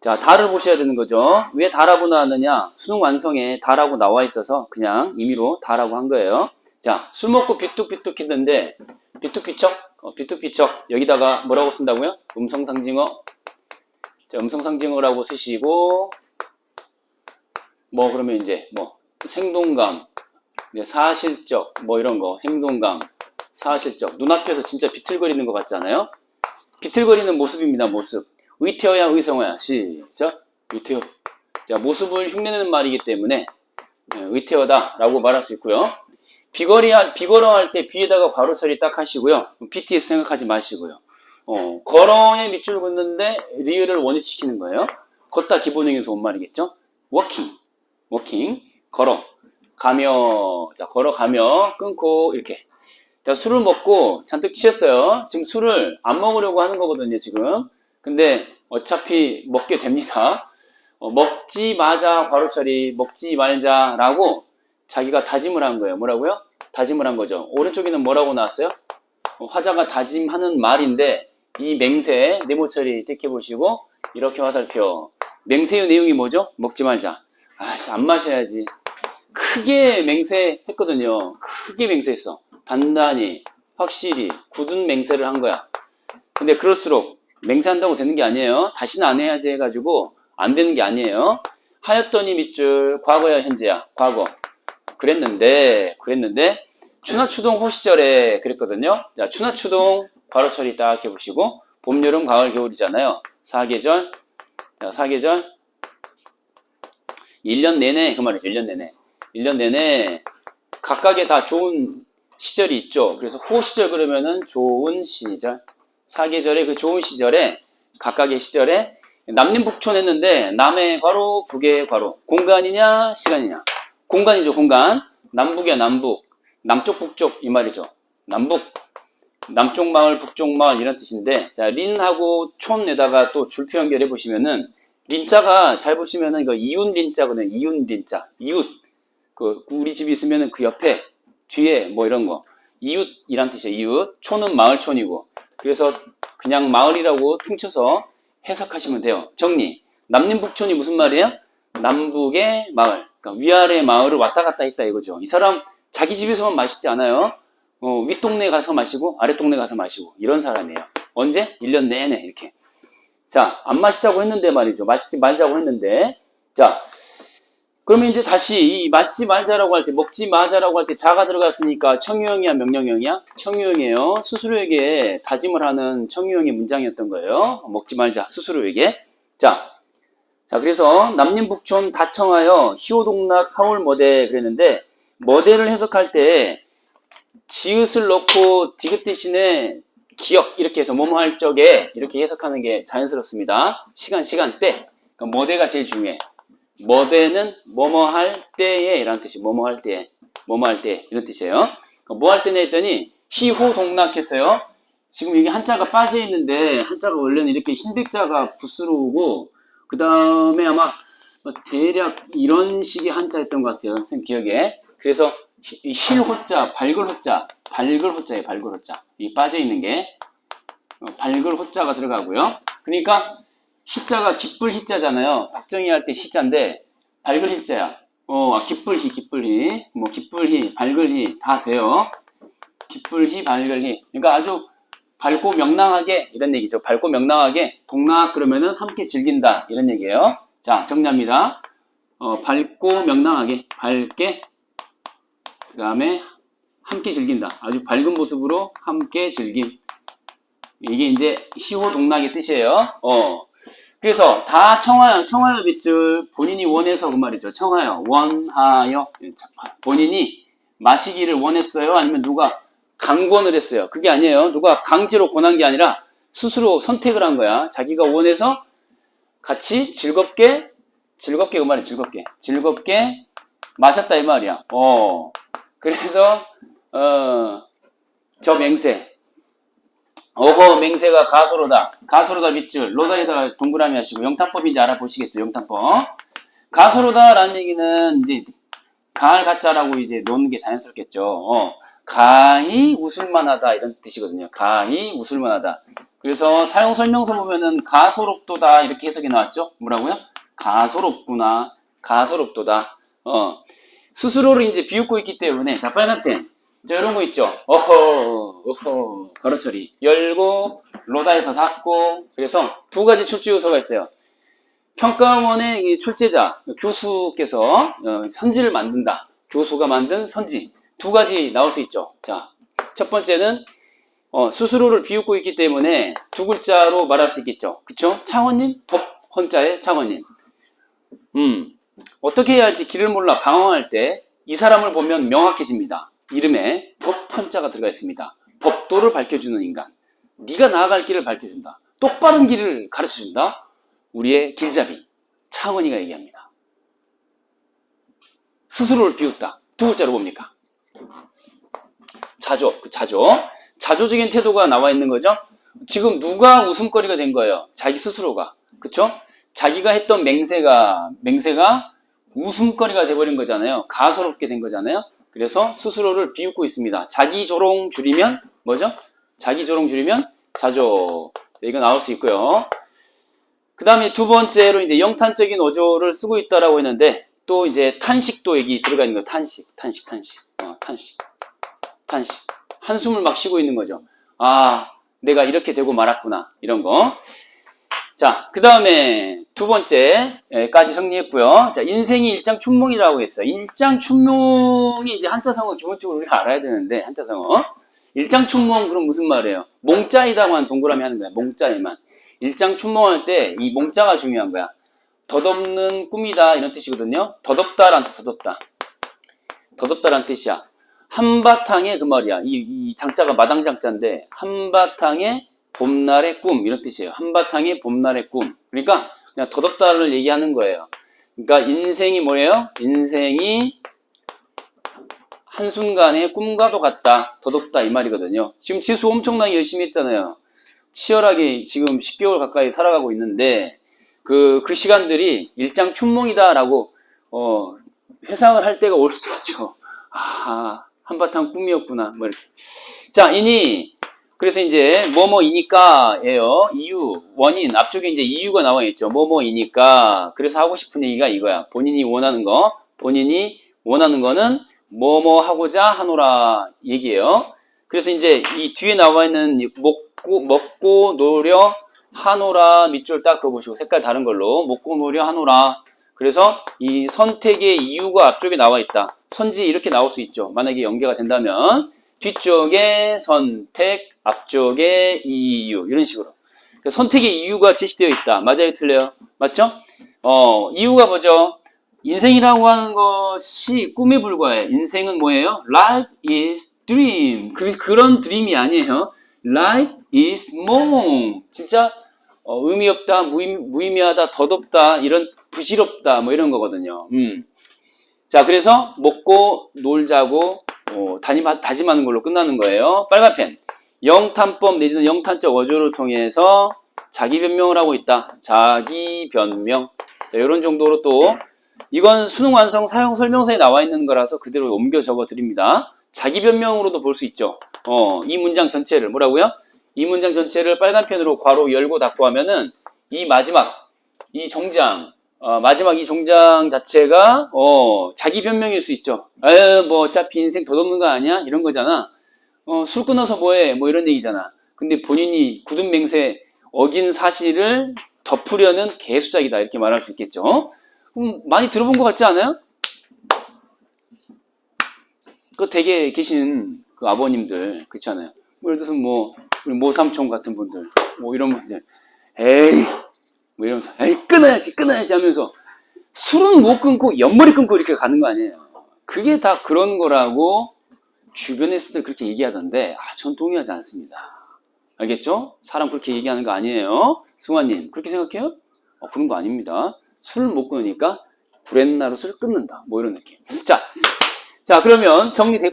자, 다를 보셔야 되는 거죠. 왜 다라고 나왔느냐? 수능 완성에 다라고 나와 있어서 그냥 임의로 다라고 한 거예요. 자, 술 먹고 비뚝비뚝 했는데, 비뚝비척, 어, 비뚝비척, 여기다가 뭐라고 쓴다고요? 음성상징어. 자, 음성상징어라고 쓰시고, 뭐, 그러면 이제, 뭐, 생동감, 네, 사실적, 뭐 이런 거, 생동감, 사실적. 눈앞에서 진짜 비틀거리는 것 같지 않아요? 비틀거리는 모습입니다, 모습. 의태어야, 의성어야. 시작. 의태어. 자, 모습을 흉내내는 말이기 때문에, 네, 의태어다 라고 말할 수 있고요. 비거리, 비걸어 할때 비에다가 괄호 처리 딱 하시고요. BTS 생각하지 마시고요. 어, 걸어에 밑줄 긋는데 리을을 원위시키는 거예요. 걷다 기본형에서 온 말이겠죠? 워킹, 워킹, 걸어, 가며, 자, 걸어가며, 끊고, 이렇게. 자, 술을 먹고 잔뜩 취했어요. 지금 술을 안 먹으려고 하는 거거든요, 지금. 근데 어차피 먹게 됩니다. 어, 먹지 마자, 괄호 처리, 먹지 말자라고 자기가 다짐을 한 거예요. 뭐라고요? 다짐을 한 거죠. 오른쪽에는 뭐라고 나왔어요? 어, 화자가 다짐하는 말인데 이 맹세 네모 처리 뜯겨 보시고 이렇게 화살표. 맹세의 내용이 뭐죠? 먹지 말자. 아, 안 마셔야지. 크게 맹세했거든요. 크게 맹세했어. 단단히, 확실히, 굳은 맹세를 한 거야. 근데 그럴수록 맹세한다고 되는 게 아니에요. 다시는 안 해야지 해가지고 안 되는 게 아니에요. 하였더니 밑줄 과거야 현재야 과거. 그랬는데 그랬는데 추나추동 호시절에 그랬거든요. 자 추나추동 바로 처리 딱 해보시고 봄, 여름, 가을, 겨울이잖아요. 사계절, 자, 사계절 1년 내내 그 말이죠. 1년 내내 1년 내내 각각의 다 좋은 시절이 있죠. 그래서 호시절 그러면은 좋은 시절 사계절의 그 좋은 시절에 각각의 시절에 남림북촌 했는데 남의 괄호 북의 괄호. 공간이냐 시간이냐? 공간이죠 공간. 남북이야 남북. 남쪽 북쪽 이 말이죠. 남북. 남쪽 마을 북쪽 마을 이런 뜻인데 자 린하고 촌에다가 또 줄표 연결해 보시면은 린자가 잘 보시면은 이거 이웃 린자거든요. 이웃 린자. 이웃. 그 우리 집이 있으면은 그 옆에 뒤에 뭐 이런 거. 이웃이란 뜻이에요. 이웃. 촌은 마을촌이고 그래서 그냥 마을이라고 퉁쳐서 해석하시면 돼요. 정리. 남림북촌이 무슨 말이에요? 남북의 마을. 그러니까 위아래 마을을 왔다 갔다 했다 이거죠. 이 사람 자기 집에서만 마시지 않아요. 어, 윗동네 가서 마시고 아랫동네 가서 마시고 이런 사람이에요. 언제? 1년 내내 이렇게. 자, 안 마시자고 했는데 말이죠. 마시지 말자고 했는데. 자, 그러면 이제 다시 이 마시지 말자라고 할 때, 먹지 마자라고 할 때 자가 들어갔으니까 청유형이야, 명령형이야? 청유형이에요. 스스로에게 다짐을 하는 청유형의 문장이었던 거예요. 먹지 말자, 스스로에게. 자, 자, 그래서 남림북촌 다청하여 희호동락 하울머대 그랬는데, 머대를 해석할 때, 지읒을 넣고 디귿 대신에 기억 이렇게 해서 뭐뭐 할 적에 이렇게 해석하는 게 자연스럽습니다. 시간, 시간대. 그러니까 머대가 제일 중요해. 뭐대는 뭐뭐 할 때에 이런 뜻이 뭐뭐 할 때, 뭐뭐 할 때 이런 뜻이에요. 뭐 할 때냐 했더니 희호동락했어요. 지금 이게 한자가 빠져 있는데 한자가 원래는 이렇게 흰백자가 붓으로 오고 그 다음에 아마 뭐 대략 이런 식의 한자였던 것 같아요. 선생님 기억에. 그래서 히- 힐호자, 발글 호자, 발글 호자예요. 발글 호자. 이 빠져 있는 게 어, 발글 호자가 들어가고요. 그러니까 희자가 기쁠 희자잖아요. 박정희 할 때 희자인데 밝을 희자야. 어, 아, 기쁠 희, 기쁠 희, 뭐 기쁠 희, 밝을 희 다 돼요. 기쁠 희, 밝을 희. 그러니까 아주 밝고 명랑하게 이런 얘기죠. 밝고 명랑하게 동락 그러면은 함께 즐긴다 이런 얘기예요. 자, 정리합니다. 어, 밝고 명랑하게 밝게 그 다음에 함께 즐긴다. 아주 밝은 모습으로 함께 즐김. 이게 이제 희호동락의 뜻이에요. 어. 그래서 다 청하여, 청하여 밑줄 본인이 원해서 그 말이죠. 청하여, 원하여. 본인이 마시기를 원했어요? 아니면 누가 강권을 했어요? 그게 아니에요. 누가 강제로 권한 게 아니라 스스로 선택을 한 거야. 자기가 원해서 같이 즐겁게, 즐겁게 그 말이야, 즐겁게. 즐겁게 마셨다 이 말이야. 어. 그래서, 어, 저 맹세. 어허 맹세가 가소로다. 가소로다 밑줄. 로다에다가 동그라미 하시고 영탄법인지 알아보시겠죠. 영탄법. 가소로다라는 얘기는 이제 가을 가짜라고 이제 놓는 게 자연스럽겠죠. 어. 가히 웃을만하다 이런 뜻이거든요. 가히 웃을만하다. 그래서 사용 설명서 보면은 가소롭도다 이렇게 해석이 나왔죠. 뭐라고요? 가소롭구나. 가소롭도다. 어. 스스로를 이제 비웃고 있기 때문에 자 빨간 펜. 자 이런 거 있죠. 어허 어허 가로 처리 열고 로다에서 닫고 그래서 두 가지 출제 요소가 있어요. 평가원의 이 출제자 교수께서 어, 선지를 만든다. 교수가 만든 선지 두 가지 나올 수 있죠. 자 첫 번째는 어, 스스로를 비웃고 있기 때문에 두 글자로 말할 수 있겠죠. 그쵸? 창원님? 법 헌자의 창원님. 음, 어떻게 해야 할지 길을 몰라 방황할 때 이 사람을 보면 명확해집니다. 이름에 법 헌자가 들어가 있습니다. 법도를 밝혀주는 인간. 네가 나아갈 길을 밝혀준다. 똑바른 길을 가르쳐준다. 우리의 길잡이. 창원이가 얘기합니다. 스스로를 비웃다. 두 글자로 뭡니까? 자조, 그 자조. 자조적인 태도가 나와 있는 거죠. 지금 누가 웃음거리가 된 거예요? 자기 스스로가. 그쵸? 자기가 했던 맹세가, 맹세가 웃음거리가 돼버린 거잖아요. 가소롭게 된 거잖아요. 그래서 스스로를 비웃고 있습니다. 자기 조롱 줄이면, 뭐죠? 자기 조롱 줄이면 자조. 이거 나올 수 있고요. 그 다음에 두 번째로 이제 영탄적인 어조를 쓰고 있다라고 했는데, 또 이제 탄식도 여기 들어가 있는 거 탄식, 탄식, 탄식, 어, 탄식, 탄식. 한숨을 막 쉬고 있는 거죠. 아, 내가 이렇게 되고 말았구나. 이런 거. 자, 그 다음에 두 번째까지 정리했고요. 자, 인생이 일장춘몽이라고 했어요. 일장춘몽이 이제 한자성어 기본적으로 우리가 알아야 되는데, 한자성어. 일장춘몽, 그럼 무슨 말이에요? 몽자이다만 동그라미 하는 거야. 몽자이만. 일장춘몽할 때 이 몽자가 중요한 거야. 덧없는 꿈이다. 이런 뜻이거든요. 덧없다란 뜻, 덧없다. 덧없다란 뜻이야. 한바탕에 그 말이야. 이, 이 장자가 마당장자인데, 한바탕에 봄날의 꿈 이런 뜻이에요. 한바탕의 봄날의 꿈. 그러니까 그냥 덧없다를 얘기하는 거예요. 그러니까 인생이 뭐예요? 인생이 한순간의 꿈과도 같다. 덧없다 이 말이거든요. 지금 지수 엄청나게 열심히 했잖아요. 치열하게 지금 10개월 가까이 살아가고 있는데 그, 그 시간들이 일장 춘몽이다라고 어, 회상을 할 때가 올 수도 있죠. 아, 한바탕 꿈이었구나. 뭐 이렇게. 자, 이니 그래서 이제 뭐뭐이니까예요. 이유, 원인 앞쪽에 이제 이유가 나와 있죠. 뭐뭐이니까. 그래서 하고 싶은 얘기가 이거야. 본인이 원하는 거, 본인이 원하는 거는 뭐뭐 하고자 하노라 얘기예요. 그래서 이제 이 뒤에 나와 있는 이 먹고 먹고 노려 하노라 밑줄 딱 그어보시고 색깔 다른 걸로 먹고 노려 하노라. 그래서 이 선택의 이유가 앞쪽에 나와 있다. 선지 이렇게 나올 수 있죠. 만약에 연계가 된다면 뒤쪽에 선택, 앞쪽에 이유 이런 식으로 선택의 이유가 제시되어 있다. 맞아요, 틀려요? 맞죠? 어 이유가 뭐죠? 인생이라고 하는 것이 꿈에 불과해. 인생은 뭐예요? Life is dream. 그 그런 드림이 아니에요. Life is梦. 진짜 어, 의미 없다, 무의, 무의미하다, 덧없다, 이런 부질없다, 뭐 이런 거거든요. 음. 자, 그래서 먹고 놀자고 어, 다짐, 다짐하는 걸로 끝나는 거예요. 빨간 펜. 영탄법 내지는 영탄적 어조를 통해서 자기 변명을 하고 있다. 자기 변명. 자, 이런 정도로 또 이건 수능 완성 사용 설명서에 나와 있는 거라서 그대로 옮겨 적어 드립니다. 자기 변명으로도 볼 수 있죠. 어, 이 문장 전체를 뭐라고요? 이 문장 전체를 빨간 펜으로 괄호 열고 닫고 하면은 이 마지막 이 정장 어, 마지막 이 종장 자체가 어, 자기 변명일 수 있죠. 아유 뭐 어차피 인생 덧없는 거 아니야? 이런 거잖아. 어, 술 끊어서 뭐해? 뭐 이런 얘기잖아. 근데 본인이 굳은 맹세 어긴 사실을 덮으려는 개수작이다 이렇게 말할 수 있겠죠. 음, 많이 들어본 것 같지 않아요? 그 댁에 계신 그 아버님들 그렇잖아요. 뭐 예를 들어서 뭐 우리 모삼촌 같은 분들 뭐 이런 분들 에이 뭐 이러면서 에이 끊어야지 끊어야지 하면서 술은 못 끊고 옆머리 끊고 이렇게 가는 거 아니에요. 그게 다 그런 거라고 주변에서들 그렇게 얘기하던데 아, 전 동의하지 않습니다. 알겠죠? 사람 그렇게 얘기하는 거 아니에요. 승환님 그렇게 생각해요? 어, 그런 거 아닙니다. 술을 못 끊으니까 구렛나룻을 끊는다. 뭐 이런 느낌. 자, 자 그러면 정리됐